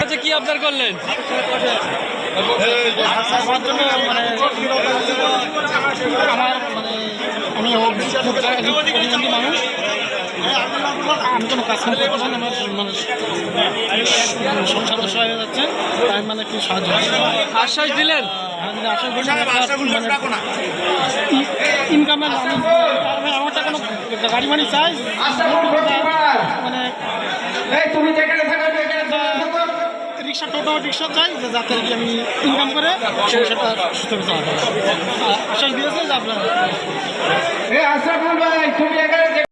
আচ্ছা কি আপনার করলেন? আমার মানে আমি মানুষ। আমি কোনো কাজ করতে পারি না, আমার মানে সংসার দশা হয়ে যাচ্ছে তাই মানে একটু সাহায্য আশ্বাস দিলেন ইনকামের আমারটা কোনো গাড়ি মানি চাই? মানে তুমি যেখানে রিক্সা টোটো রিক্সা চাই যে যাতে আর কি আমি ইনকাম করে সংসারটা সুস্থ চালাতে আশ্বাস দিয়েছে যে আপনার